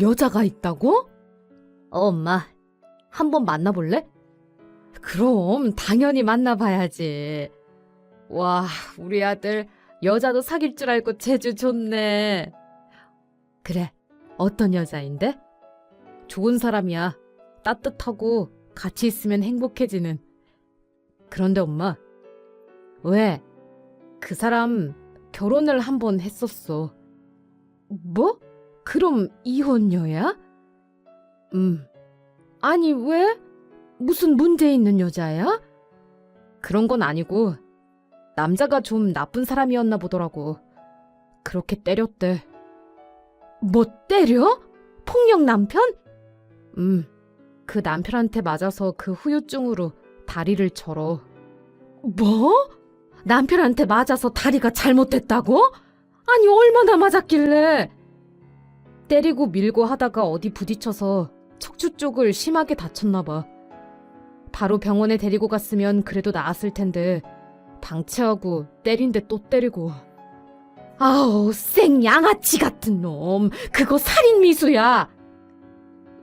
여자가 있다고? 어, 엄마. 한번 만나볼래? 그럼 당연히 만나봐야지. 와, 우리 아들 여자도 사귈 줄 알고 재주 좋네. 그래, 어떤 여자인데? 좋은 사람이야. 따뜻하고 같이 있으면 행복해지는. 그런데 엄마, 왜? 그 사람 결혼을 한번 했었어. 뭐? 그럼 이혼녀야? 음. 아니, 왜? 무슨 문제 있는 여자야? 그런 건 아니고, 남자가 좀 나쁜 사람이었나 보더라고. 그렇게 때렸대. 뭐 때려? 폭력 남편? 음, 그 남편한테 맞아서 그 후유증으로 다리를 절어. 뭐? 남편한테 맞아서 다리가 잘못됐다고? 아니, 얼마나 맞았길래? 때리고 밀고 하다가 어디 부딪혀서 척추 쪽을 심하게 다쳤나 봐. 바로 병원에 데리고 갔으면 그래도 나았을 텐데, 방치하고 때린데 또 때리고. 아우, 생 양아치 같은 놈. 그거 살인 미수야.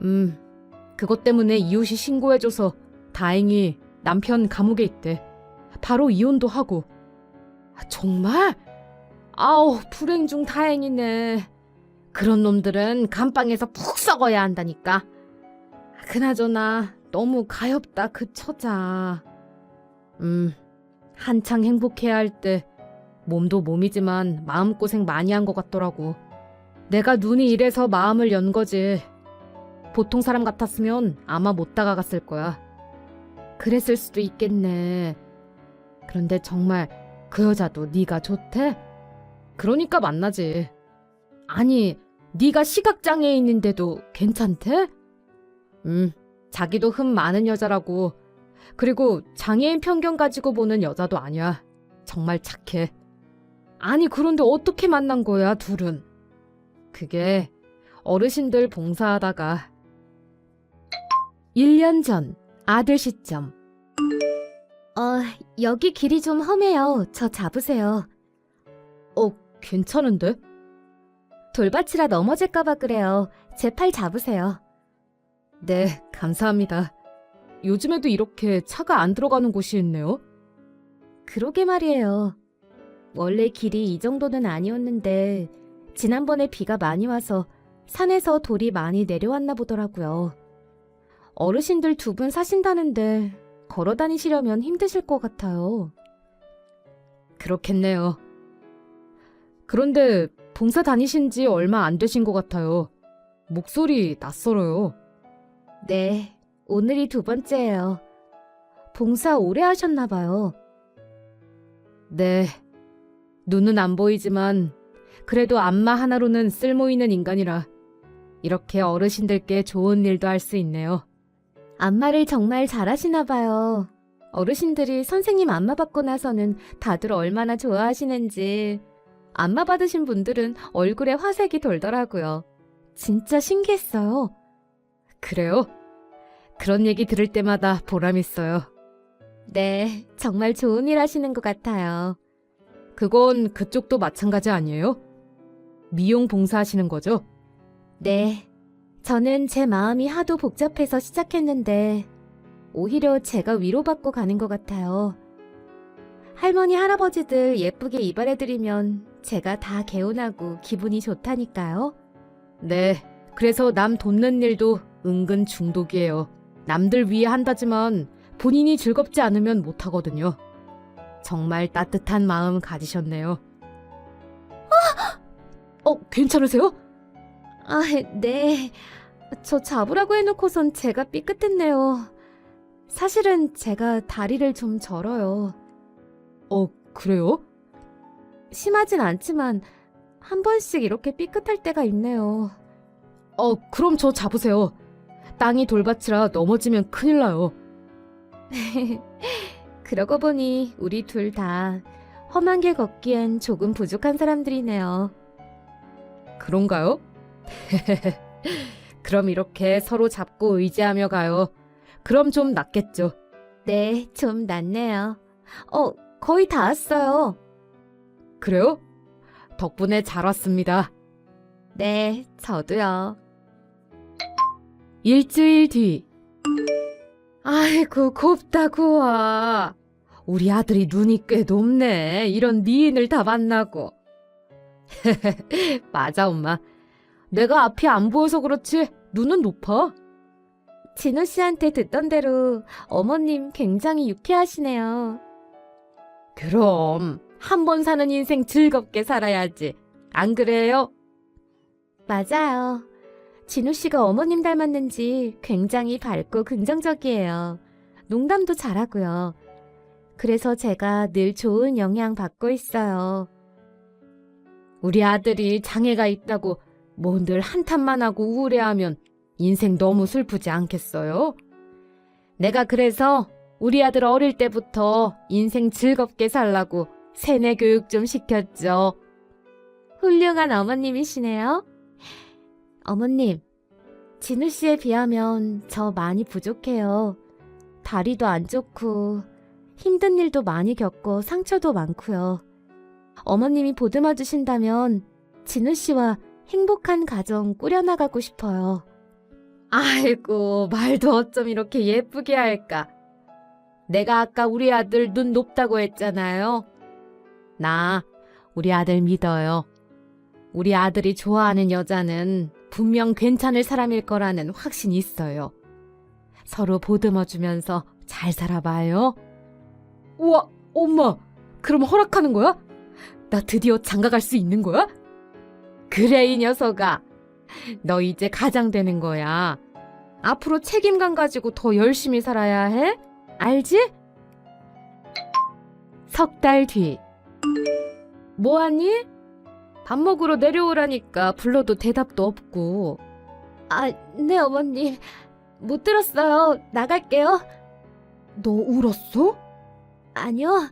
음, 그것 때문에 이웃이 신고해줘서 다행히 남편 감옥에 있대. 바로 이혼도 하고. 아, 정말? 아우, 불행 중 다행이네. 그런 놈들은 감방에서 푹 썩어야 한다니까. 그나저나 너무 가엾다 그 처자. 음, 한창 행복해야 할 때 몸도 몸이지만 마음고생 많이 한 것 같더라고. 내가 눈이 이래서 마음을 연 거지. 보통 사람 같았으면 아마 못 다가갔을 거야. 그랬을 수도 있겠네. 그런데 정말 그 여자도 네가 좋대? 그러니까 만나지. 아니, 네가 시각장애인인데도 괜찮대? 음, 자기도 흠 많은 여자라고. 그리고 장애인 편견 가지고 보는 여자도 아니야. 정말 착해. 아니, 그런데 어떻게 만난 거야, 둘은? 그게 어르신들 봉사하다가 1년 전 아들 시점. 어, 여기 길이 좀 험해요. 저 잡으세요. 어, 괜찮은데? 돌밭이라 넘어질까봐 그래요. 제 팔 잡으세요. 네, 감사합니다. 요즘에도 이렇게 차가 안 들어가는 곳이 있네요. 그러게 말이에요. 원래 길이 이 정도는 아니었는데, 지난번에 비가 많이 와서 산에서 돌이 많이 내려왔나 보더라고요. 어르신들 두 분 사신다는데, 걸어 다니시려면 힘드실 것 같아요. 그렇겠네요. 그런데 봉사 다니신 지 얼마 안 되신 것 같아요. 목소리 낯설어요. 네, 오늘이 두 번째예요. 봉사 오래 하셨나 봐요. 네. 눈은 안 보이지만 그래도 안마 하나로는 쓸모 있는 인간이라 이렇게 어르신들께 좋은 일도 할 수 있네요. 안마를 정말 잘하시나 봐요. 어르신들이 선생님 안마 받고 나서는 다들 얼마나 좋아하시는지 안마 받으신 분들은 얼굴에 화색이 돌더라고요. 진짜 신기했어요. 그래요? 그런 얘기 들을 때마다 보람 있어요. 네, 정말 좋은 일 하시는 것 같아요. 그건 그쪽도 마찬가지 아니에요? 미용 봉사하시는 거죠? 네. 저는 제 마음이 하도 복잡해서 시작했는데, 오히려 제가 위로받고 가는 것 같아요. 할머니, 할아버지들 예쁘게 이발해드리면 제가 다 개운하고 기분이 좋다니까요. 네. 그래서 남 돕는 일도 은근 중독이에요. 남들 위해 한다지만 본인이 즐겁지 않으면 못하거든요. 정말 따뜻한 마음 가지셨네요. 어, 괜찮으세요? 아, 네. 저 잡으라고 해놓고선 제가 삐끗했네요. 사실은 제가 다리를 좀 절어요. 어, 그래요? 심하진 않지만 한 번씩 이렇게 삐끗할 때가 있네요. 어, 그럼 저 잡으세요. 땅이 돌밭이라 넘어지면 큰일 나요. 그러고 보니 우리 둘 다 험한 길 걷기엔 조금 부족한 사람들이네요. 그런가요? 그럼 이렇게 서로 잡고 의지하며 가요. 그럼 좀 낫겠죠. 네, 좀 낫네요. 어, 거의 다 왔어요. 그래요? 덕분에 잘 왔습니다. 네, 저도요. 일주일 뒤. 아이고, 곱다, 고와. 우리 아들이 눈이 꽤 높네. 이런 미인을 다 만나고. 맞아, 엄마. 내가 앞이 안 보여서 그렇지, 눈은 높아. 진우 씨한테 듣던 대로 어머님 굉장히 유쾌하시네요. 그럼, 한 번 사는 인생 즐겁게 살아야지. 안 그래요? 맞아요. 진우 씨가 어머님 닮았는지 굉장히 밝고 긍정적이에요. 농담도 잘하고요. 그래서 제가 늘 좋은 영향 받고 있어요. 우리 아들이 장애가 있다고 뭐 늘 한탄만 하고 우울해하면 인생 너무 슬프지 않겠어요? 내가 그래서 우리 아들 어릴 때부터 인생 즐겁게 살라고 세뇌 교육 좀 시켰죠. 훌륭한 어머님이시네요. 어머님, 진우 씨에 비하면 저 많이 부족해요. 다리도 안 좋고 힘든 일도 많이 겪고 상처도 많고요. 어머님이 보듬어 주신다면 진우 씨와 행복한 가정 꾸려나가고 싶어요. 아이고, 말도 어쩜 이렇게 예쁘게 할까. 내가 아까 우리 아들 눈 높다고 했잖아요. 나 우리 아들 믿어요. 우리 아들이 좋아하는 여자는 분명 괜찮을 사람일 거라는 확신이 있어요. 서로 보듬어 주면서 잘 살아봐요. 우와, 엄마, 그럼 허락하는 거야? 나 드디어 장가 갈 수 있는 거야? 그래, 이 녀석아. 너 이제 가장 되는 거야. 앞으로 책임감 가지고 더 열심히 살아야 해. 알지? 석 달 뒤. 뭐하니? 밥 먹으러 내려오라니까 불러도 대답도 없고. 아, 네, 어머님. 못 들었어요. 나갈게요. 너 울었어? 아니요.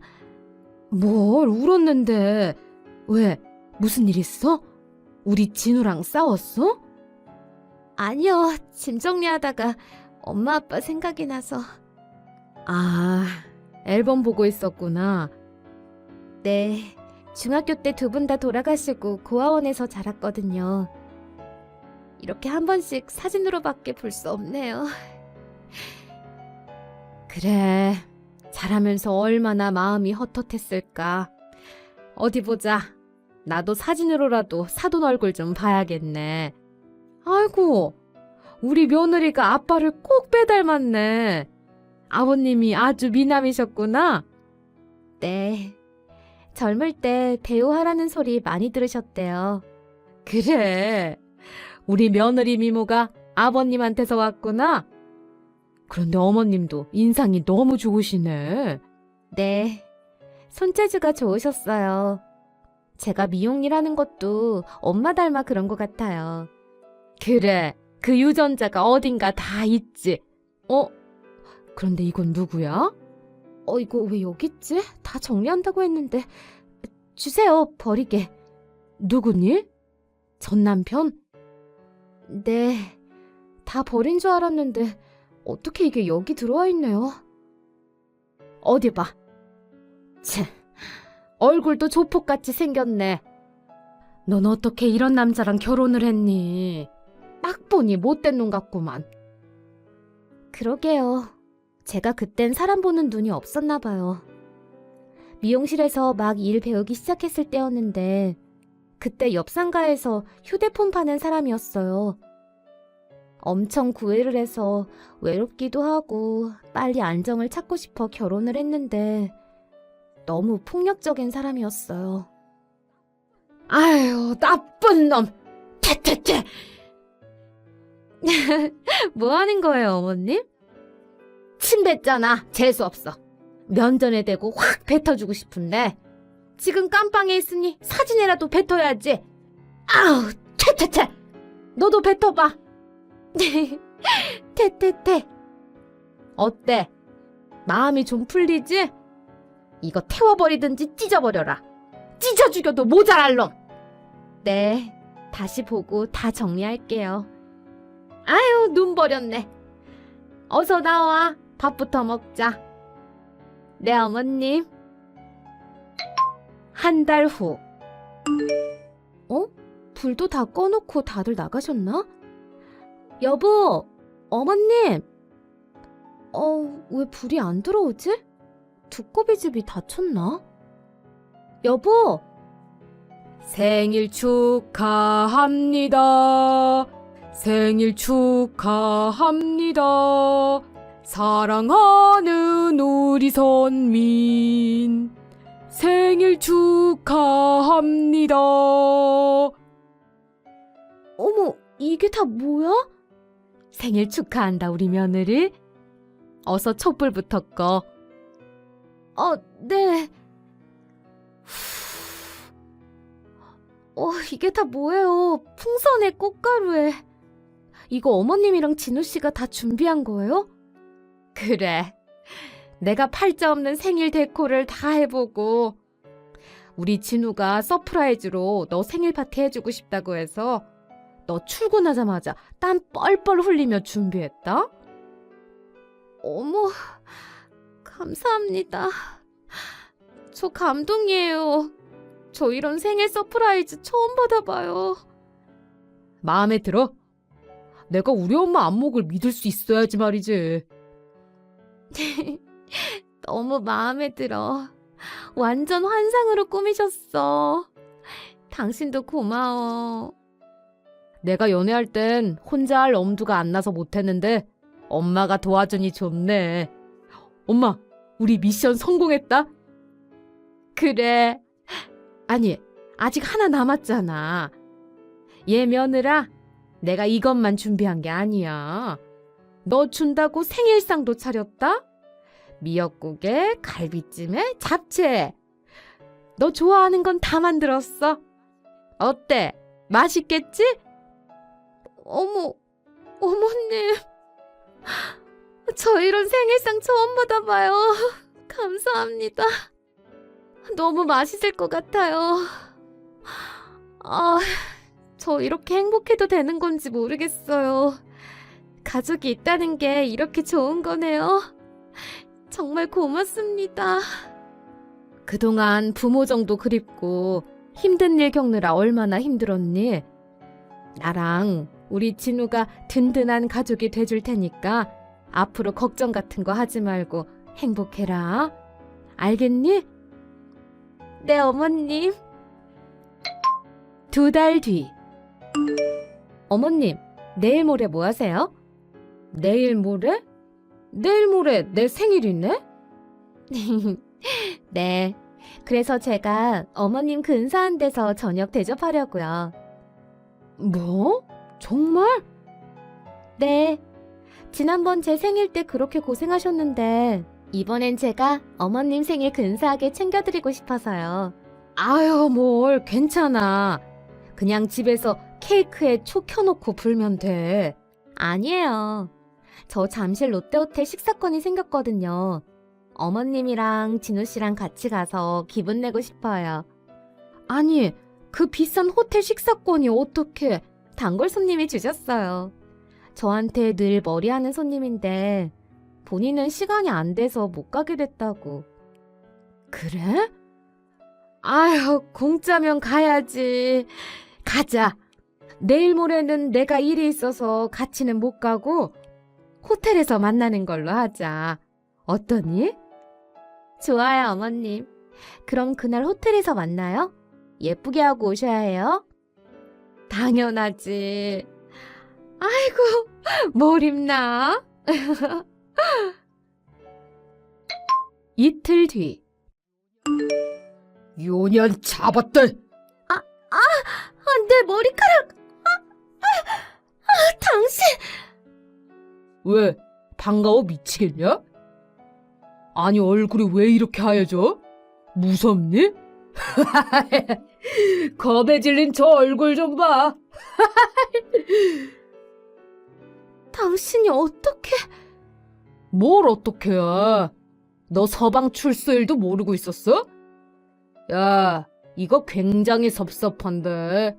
뭘 울었는데. 왜? 무슨 일 있어? 우리 진우랑 싸웠어? 아니요. 짐 정리하다가 엄마 아빠 생각이 나서. 아, 앨범 보고 있었구나. 네. 중학교 때 두 분 다 돌아가시고 고아원에서 자랐거든요. 이렇게 한 번씩 사진으로밖에 볼 수 없네요. 그래. 자라면서 얼마나 마음이 헛헛했을까. 어디 보자. 나도 사진으로라도 사돈 얼굴 좀 봐야겠네. 아이고, 우리 며느리가 아빠를 꼭 빼닮았네. 아버님이 아주 미남이셨구나. 네. 젊을 때 배우하라는 소리 많이 들으셨대요. 그래. 우리 며느리 미모가 아버님한테서 왔구나. 그런데 어머님도 인상이 너무 좋으시네. 네. 손재주가 좋으셨어요. 제가 미용일 하는 것도 엄마 닮아 그런 것 같아요. 그래. 그 유전자가 어딘가 다 있지. 어? 그런데 이건 누구야? 어, 이거 왜 여기 있지? 다 정리한다고 했는데. 주세요, 버리게. 누구니? 전 남편? 네. 다 버린 줄 알았는데, 어떻게 이게 여기 들어와 있네요? 어디 봐. 참, 얼굴도 조폭같이 생겼네. 넌 어떻게 이런 남자랑 결혼을 했니? 딱 보니 못된 놈 같구만. 그러게요. 제가 그땐 사람 보는 눈이 없었나 봐요. 미용실에서 막 일 배우기 시작했을 때였는데, 그때 옆 상가에서 휴대폰 파는 사람이었어요. 엄청 구애를 해서 외롭기도 하고 빨리 안정을 찾고 싶어 결혼을 했는데, 너무 폭력적인 사람이었어요. 아유, 나쁜 놈! 퇴퇴퇴! 뭐 하는 거예요, 어머님? 침 뱉잖아. 재수 없어. 면전에 대고 확 뱉어주고 싶은데 지금 깜빵에 있으니 사진이라도 뱉어야지. 아우, 퇴퇴퇴. 너도 뱉어봐. 퇴퇴퇴. 어때? 마음이 좀 풀리지? 이거 태워버리든지 찢어버려라. 찢어 죽여도 모자랄 놈. 네, 다시 보고 다 정리할게요. 아유, 눈 버렸네. 어서 나와. 밥부터 먹자. 네, 어머님. 한 달 후. 어? 불도 다 꺼놓고 다들 나가셨나? 여보, 어머님! 어, 왜 불이 안 들어오지? 두꺼비 집이 닫혔나? 여보! 생일 축하합니다. 생일 축하합니다. 사랑하는 우리 선민. 생일 축하합니다. 어머, 이게 다 뭐야? 생일 축하한다, 우리 며느리. 어서 촛불부터 꺼. 어, 네. 어, 이게 다 뭐예요? 풍선에 꽃가루에. 이거 어머님이랑 진우 씨가 다 준비한 거예요? 그래. 내가 팔자 없는 생일 데코를 다 해보고 우리 진우가 서프라이즈로 너 생일 파티 해주고 싶다고 해서 너 출근하자마자 땀 뻘뻘 흘리며 준비했다. 어머, 감사합니다. 저 감동이에요. 저 이런 생일 서프라이즈 처음 받아봐요. 마음에 들어? 내가 우리 엄마 안목을 믿을 수 있어야지 말이지. 너무 마음에 들어. 완전 환상으로 꾸미셨어. 당신도 고마워. 내가 연애할 땐 혼자 할 엄두가 안 나서 못했는데 엄마가 도와주니 좋네. 엄마, 우리 미션 성공했다. 그래. 아니, 아직 하나 남았잖아. 얘 며느라, 내가 이것만 준비한 게 아니야. 너 준다고 생일상도 차렸다? 미역국에 갈비찜에 잡채. 너 좋아하는 건 다 만들었어. 어때? 맛있겠지? 어머, 어머님. 저 이런 생일상 처음 받아봐요. 감사합니다. 너무 맛있을 것 같아요. 아, 저 이렇게 행복해도 되는 건지 모르겠어요. 가족이 있다는 게 이렇게 좋은 거네요. 정말 고맙습니다. 그동안 부모 정도 그립고 힘든 일 겪느라 얼마나 힘들었니? 나랑 우리 진우가 든든한 가족이 돼줄 테니까 앞으로 걱정 같은 거 하지 말고 행복해라. 알겠니? 네, 어머님. 두 달 뒤. 어머님, 내일 모레 뭐 하세요? 내일 모레? 내일 모레 내 생일이네? 네. 그래서 제가 어머님 근사한 데서 저녁 대접하려고요. 뭐? 정말? 네. 지난번 제 생일 때 그렇게 고생하셨는데 이번엔 제가 어머님 생일 근사하게 챙겨드리고 싶어서요. 아유, 뭘 괜찮아. 그냥 집에서 케이크에 초 켜놓고 불면 돼. 아니에요. 저 잠실 롯데호텔 식사권이 생겼거든요. 어머님이랑 진우 씨랑 같이 가서 기분 내고 싶어요. 아니, 그 비싼 호텔 식사권이 어떻게 단골 손님이 주셨어요. 저한테 늘 머리하는 손님인데 본인은 시간이 안 돼서 못 가게 됐다고. 그래? 아유, 공짜면 가야지. 가자. 내일 모레는 내가 일이 있어서 같이는 못 가고 호텔에서 만나는 걸로 하자. 어떠니? 좋아요, 어머님. 그럼 그날 호텔에서 만나요? 예쁘게 하고 오셔야 해요. 당연하지. 아이고, 뭘 입나? 이틀 뒤. 요년 잡았다. 아, 내 머리카락! 아, 아, 아, 당신! 왜 반가워 미치겠냐? 아니 얼굴이 왜 이렇게 하얘져? 무섭니? 겁에 질린 저 얼굴 좀 봐. 당신이 어떻게... 뭘 해? 너 서방 출소일도 모르고 있었어? 야, 이거 굉장히 섭섭한데.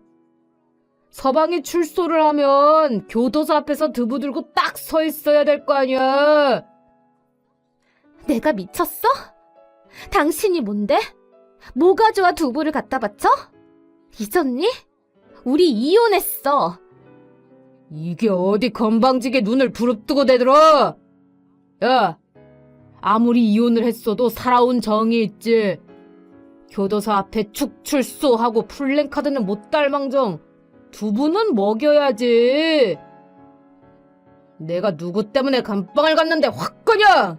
서방이 출소를 하면 교도소 앞에서 두부 들고 딱 서 있어야 될 거 아니야. 내가 미쳤어? 당신이 뭔데? 뭐가 좋아 두부를 갖다 바쳐? 잊었니? 우리 이혼했어. 이게 어디 건방지게 눈을 부릅뜨고 대들어? 야, 아무리 이혼을 했어도 살아온 정이 있지. 교도소 앞에 축출소하고 플랜카드는 못 달망정. 두 분은 먹여야지. 내가 누구 때문에 감방을 갔는데 확 그냥!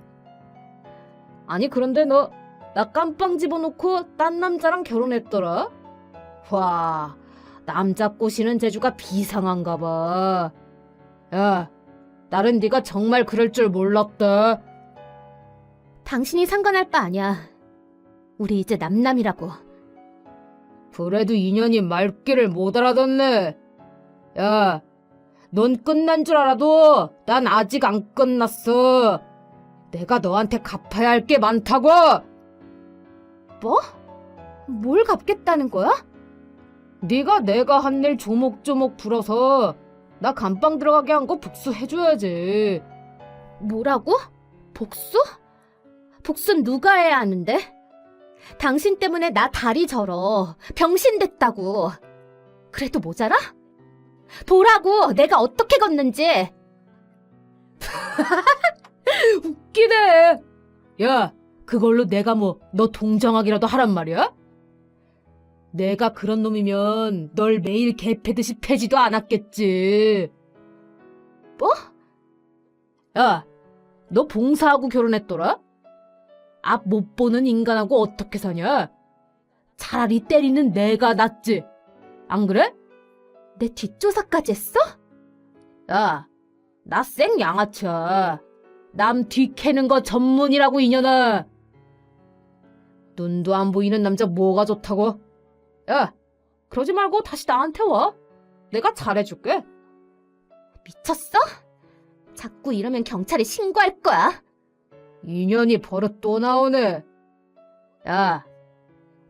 아니 그런데 너 나 깜빵 집어넣고 딴 남자랑 결혼했더라? 와, 남자 꼬시는 재주가 비상한가 봐. 야, 나는 네가 정말 그럴 줄 몰랐다. 당신이 상관할 바 아니야. 우리 이제 남남이라고. 그래도 인연이 말귀를 못 알아듣네. 야, 넌 끝난 줄 알아도 난 아직 안 끝났어. 내가 너한테 갚아야 할 게 많다고. 뭐? 뭘 갚겠다는 거야? 네가 내가 한 일 조목조목 풀어서 나 감방 들어가게 한 거 복수해줘야지. 뭐라고? 복수? 복수는 누가 해야 하는데? 당신 때문에 나 다리 절어. 병신 됐다고. 그래도 모자라? 보라고 내가 어떻게 걷는지. 웃기네. 야, 그걸로 내가 뭐 너 동정하기라도 하란 말이야? 내가 그런 놈이면 널 매일 개패듯이 패지도 않았겠지. 뭐? 야, 너 봉사하고 결혼했더라? 앞 못 보는 인간하고 어떻게 사냐? 차라리 때리는 내가 낫지. 안 그래? 내 뒷조사까지 했어? 야, 나 생 양아치야. 남 뒤캐는 거 전문이라고 이년아. 눈도 안 보이는 남자 뭐가 좋다고? 야, 그러지 말고 다시 나한테 와. 내가 잘해줄게. 미쳤어? 자꾸 이러면 경찰에 신고할 거야. 인연이 버릇 또 나오네. 야,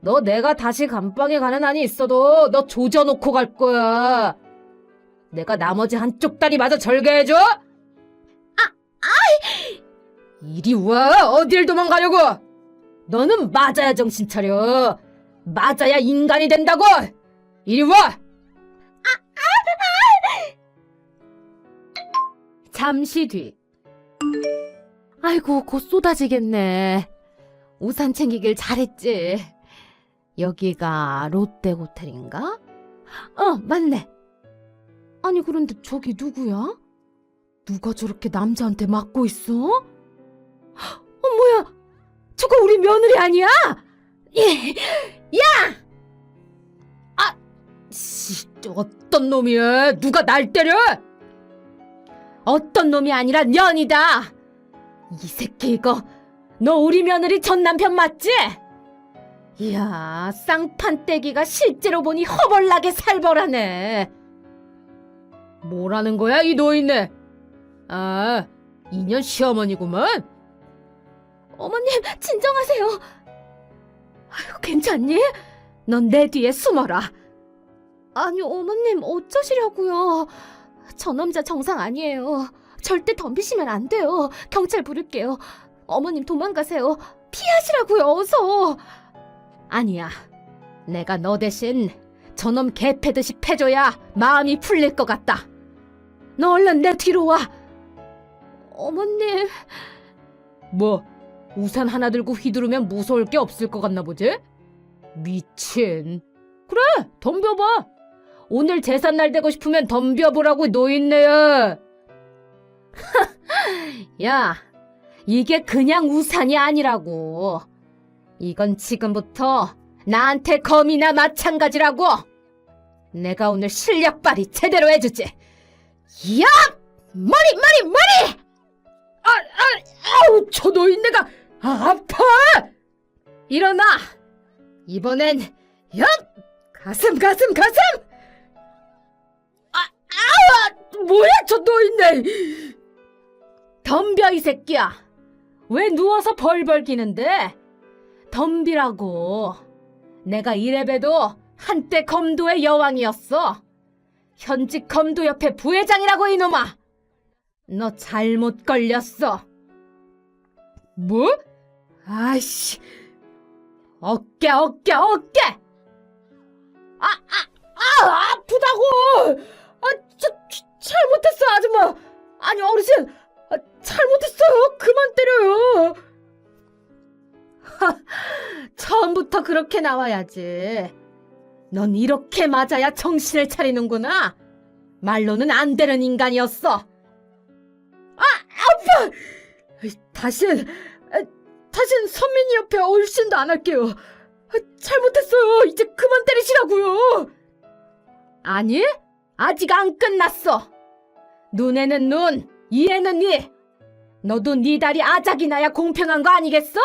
너 내가 다시 감방에 가는 한이 있어도 너 조져놓고 갈 거야. 내가 나머지 한쪽 다리 마저 절개해줘? 아, 아이! 이리 와, 어딜 도망가려고? 너는 맞아야 정신 차려. 맞아야 인간이 된다고! 이리 와! 잠시 뒤. 아이고, 곧 쏟아지겠네. 우산 챙기길 잘했지. 여기가 롯데 호텔인가? 어, 맞네. 아니, 그런데 저기 누구야? 누가 저렇게 남자한테 맞고 있어? 어, 뭐야? 저거 우리 며느리 아니야? 예, 야! 아, 씨, 어떤 놈이야? 누가 날 때려? 어떤 놈이 아니라 년이다. 이 새끼 이거 너 우리 며느리 전 남편 맞지? 이야 쌍판떼기가 실제로 보니 허벌나게 살벌하네. 뭐라는 거야, 이 노인네? 아, 인연 시어머니구만? 어머님 진정하세요. 아유 괜찮니? 넌 내 뒤에 숨어라. 아니 어머님 어쩌시려고요? 저 남자 정상 아니에요. 절대 덤비시면 안 돼요. 경찰 부를게요. 어머님 도망가세요. 피하시라고요, 어서. 아니야. 내가 너 대신 저놈 개 패듯이 패줘야 마음이 풀릴 것 같다. 너 얼른 내 뒤로 와. 어머님. 뭐, 우산 하나 들고 휘두르면 무서울 게 없을 것 같나 보지? 미친. 그래, 덤벼봐. 오늘 제삿날 되고 싶으면 덤벼보라고 노인네야. 야, 이게 그냥 우산이 아니라고. 이건 지금부터 나한테 검이나 마찬가지라고. 내가 오늘 실력 발휘 제대로 해주지. 야! 머리, 머리, 머리! 아, 아, 아우, 저 노인네가 아 파! 일어나! 이번엔, 야! 가슴, 가슴, 가슴! 뭐야, 저 노인네! 덤벼, 이 새끼야! 왜 누워서 벌벌 기는데? 덤비라고. 내가 이래봬도 한때 검도의 여왕이었어. 현직 검도협회 부회장이라고 이놈아! 너 잘못 걸렸어. 뭐? 아이씨. 어깨, 어깨, 어깨! 아, 아프다고! 아, 저, 잘못했어요, 아줌마. 아니, 어르신. 아, 잘못했어요. 그만 때려요. 하, 처음부터 그렇게 나와야지. 넌 이렇게 맞아야 정신을 차리는구나. 말로는 안 되는 인간이었어. 아, 아파! 다신, 아, 다신 선민이 옆에 얼씬도 안 할게요. 아, 잘못했어요. 이제 그만 때리시라고요. 아니, 아직 안 끝났어. 눈에는 눈, 이에는 이. 너도 네 다리 아작이 나야 공평한 거 아니겠어?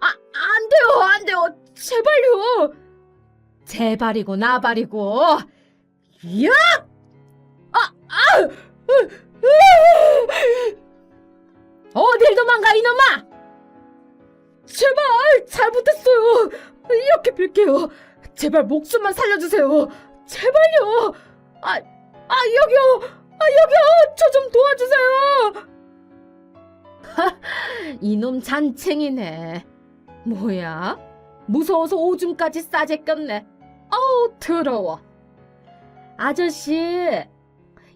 아, 안 돼요, 안 돼요. 제발요. 제발이고 나발이고. 야! 아, 아! 으, 으! 어딜 도망가 이놈아! 제발 잘못했어요. 이렇게 빌게요. 제발 목숨만 살려주세요. 제발요. 아, 아 여기요. 아 여기요. 저 좀 도와주세요. 이놈 잔챙이네. 뭐야? 무서워서 오줌까지 싸제 꼈네. 아우 더러워. 아저씨,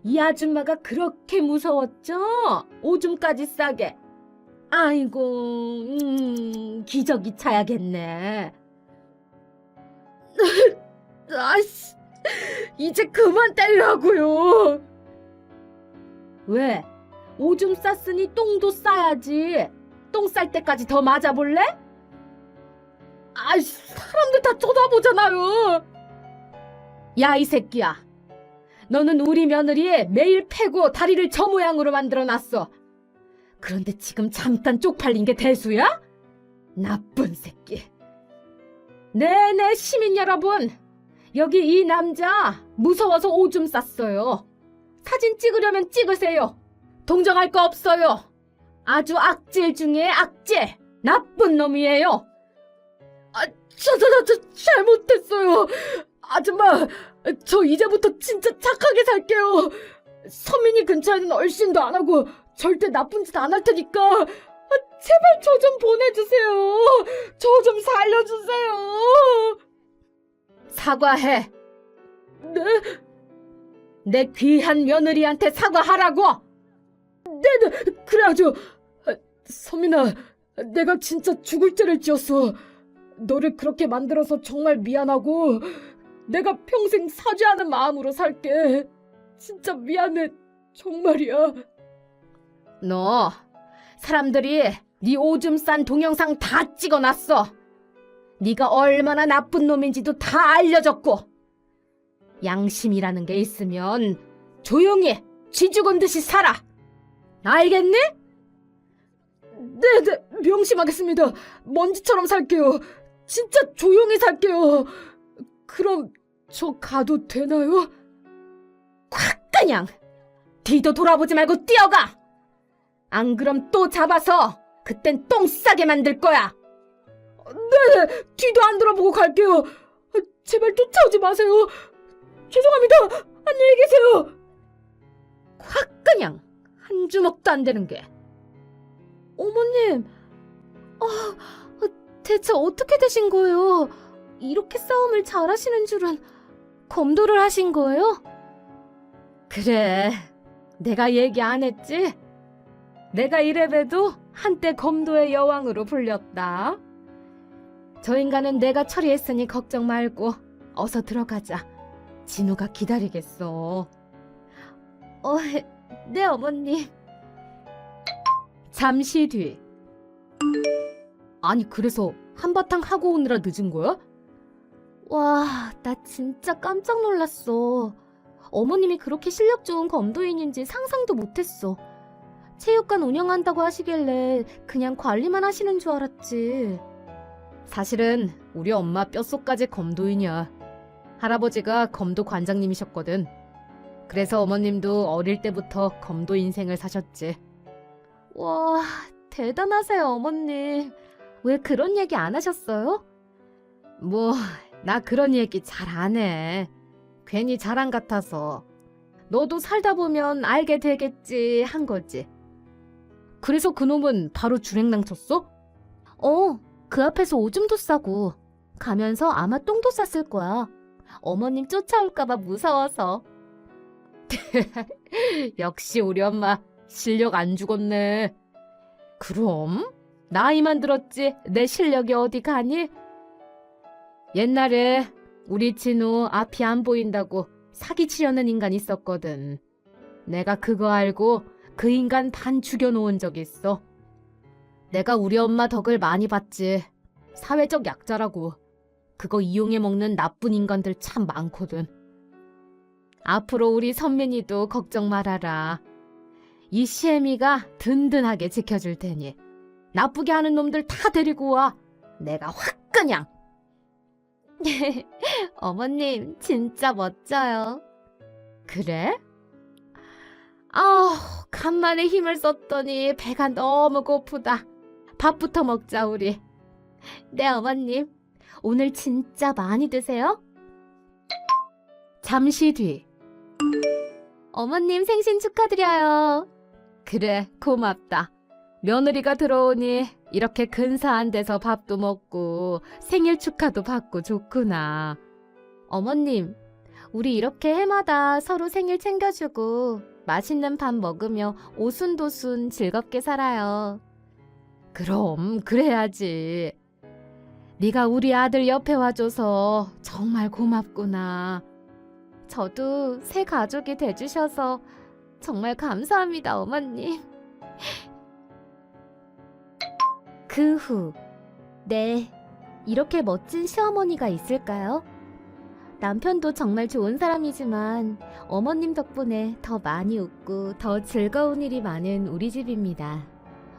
이 아줌마가 그렇게 무서웠죠? 오줌까지 싸게. 아이고, 음, 기저귀 차야겠네. 아씨, 이제 그만 때리라고요. 왜? 오줌 쌌으니 똥도 싸야지. 똥 쌀 때까지 더 맞아볼래? 아이씨, 사람들 다 쳐다보잖아요. 야, 이 새끼야. 너는 우리 며느리의 매일 패고 다리를 저 모양으로 만들어 놨어. 그런데 지금 잠깐 쪽팔린 게 대수야? 나쁜 새끼. 네네, 시민 여러분. 여기 이 남자 무서워서 오줌 쌌어요. 사진 찍으려면 찍으세요. 동정할 거 없어요. 아주 악질 중에 악질. 나쁜 놈이에요. 아, 저, 저, 저, 저 잘못했어요. 아줌마, 저 이제부터 진짜 착하게 살게요. 서민이 근처에는 얼씬도 안 하고 절대 나쁜 짓 안 할 테니까 아, 제발 저 좀 보내주세요. 저 좀 살려주세요. 사과해. 네? 내 귀한 며느리한테 사과하라고. 네네, 그래야죠. 아, 서민아, 내가 진짜 죽을 죄를 지었어. 너를 그렇게 만들어서 정말 미안하고 내가 평생 사죄하는 마음으로 살게. 진짜 미안해. 정말이야. 너 사람들이 네 오줌 싼 동영상 다 찍어놨어. 네가 얼마나 나쁜 놈인지도 다 알려졌고. 양심이라는 게 있으면 조용히 쥐 죽은 듯이 살아. 알겠니? 네네 명심하겠습니다. 먼지처럼 살게요. 진짜 조용히 살게요. 그럼 저 가도 되나요? 확 그냥 뒤도 돌아보지 말고 뛰어가. 안 그럼 또 잡아서 그땐 똥 싸게 만들 거야. 네네 뒤도 안 돌아보고 갈게요. 제발 쫓아오지 마세요. 죄송합니다. 안녕히 계세요. 확 그냥 한 주먹도 안 되는 게. 어머님, 아, 대체 어떻게 되신 거예요? 이렇게 싸움을 잘하시는 줄은 검도를 하신 거예요? 그래, 내가 얘기 안 했지? 내가 이래봬도 한때 검도의 여왕으로 불렸다. 저 인간은 내가 처리했으니 걱정 말고 어서 들어가자. 진우가 기다리겠어. 어, 네 어머님. 잠시 뒤. 아니 그래서 한바탕 하고 오느라 늦은 거야? 와, 나 진짜 깜짝 놀랐어. 어머님이 그렇게 실력 좋은 검도인인지 상상도 못했어. 체육관 운영한다고 하시길래 그냥 관리만 하시는 줄 알았지. 사실은 우리 엄마 뼛속까지 검도인이야. 할아버지가 검도 관장님이셨거든. 그래서 어머님도 어릴 때부터 검도 인생을 사셨지. 와, 대단하세요, 어머님. 왜 그런 얘기 안 하셨어요? 뭐, 나 그런 얘기 잘 안 해. 괜히 자랑 같아서. 너도 살다 보면 알게 되겠지 한 거지. 그래서 그놈은 바로 주랭랑 쳤어? 어, 그 앞에서 오줌도 싸고 가면서 아마 똥도 쌌을 거야. 어머님 쫓아올까봐 무서워서. 역시 우리 엄마 실력 안 죽었네. 그럼 나이만 들었지 내 실력이 어디 가니? 옛날에 우리 진우 앞이 안 보인다고 사기치려는 인간 있었거든. 내가 그거 알고 그 인간 반 죽여놓은 적 있어. 내가 우리 엄마 덕을 많이 봤지. 사회적 약자라고. 그거 이용해 먹는 나쁜 인간들 참 많거든. 앞으로 우리 선민이도 걱정 말아라. 이 시애미가 든든하게 지켜줄 테니 나쁘게 하는 놈들 다 데리고 와. 내가 확 그냥. 어머님, 진짜 멋져요. 그래? 아우, 간만에 힘을 썼더니 배가 너무 고프다. 밥부터 먹자, 우리. 네, 어머님. 오늘 진짜 많이 드세요? 잠시 뒤. 어머님 생신 축하드려요. 그래, 고맙다. 며느리가 들어오니 이렇게 근사한 데서 밥도 먹고 생일 축하도 받고 좋구나. 어머님, 우리 이렇게 해마다 서로 생일 챙겨주고 맛있는 밥 먹으며 오순도순 즐겁게 살아요. 그럼 그래야지. 네가 우리 아들 옆에 와줘서 정말 고맙구나. 저도 새 가족이 돼주셔서 정말 감사합니다, 어머님. 그 후, 네, 이렇게 멋진 시어머니가 있을까요? 남편도 정말 좋은 사람이지만 어머님 덕분에 더 많이 웃고 더 즐거운 일이 많은 우리 집입니다.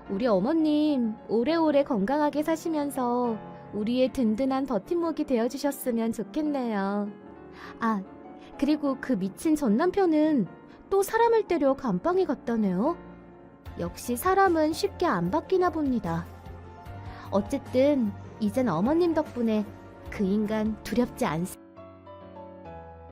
우리 어머님 오래오래 건강하게 사시면서 우리의 든든한 버팀목이 되어주셨으면 좋겠네요. 아, 그리고 그 미친 전 남편은 또 사람을 때려 감방에 갔다네요. 역시 사람은 쉽게 안 바뀌나 봅니다. 어쨌든 이젠 어머님 덕분에 그 인간 두렵지 않습니다.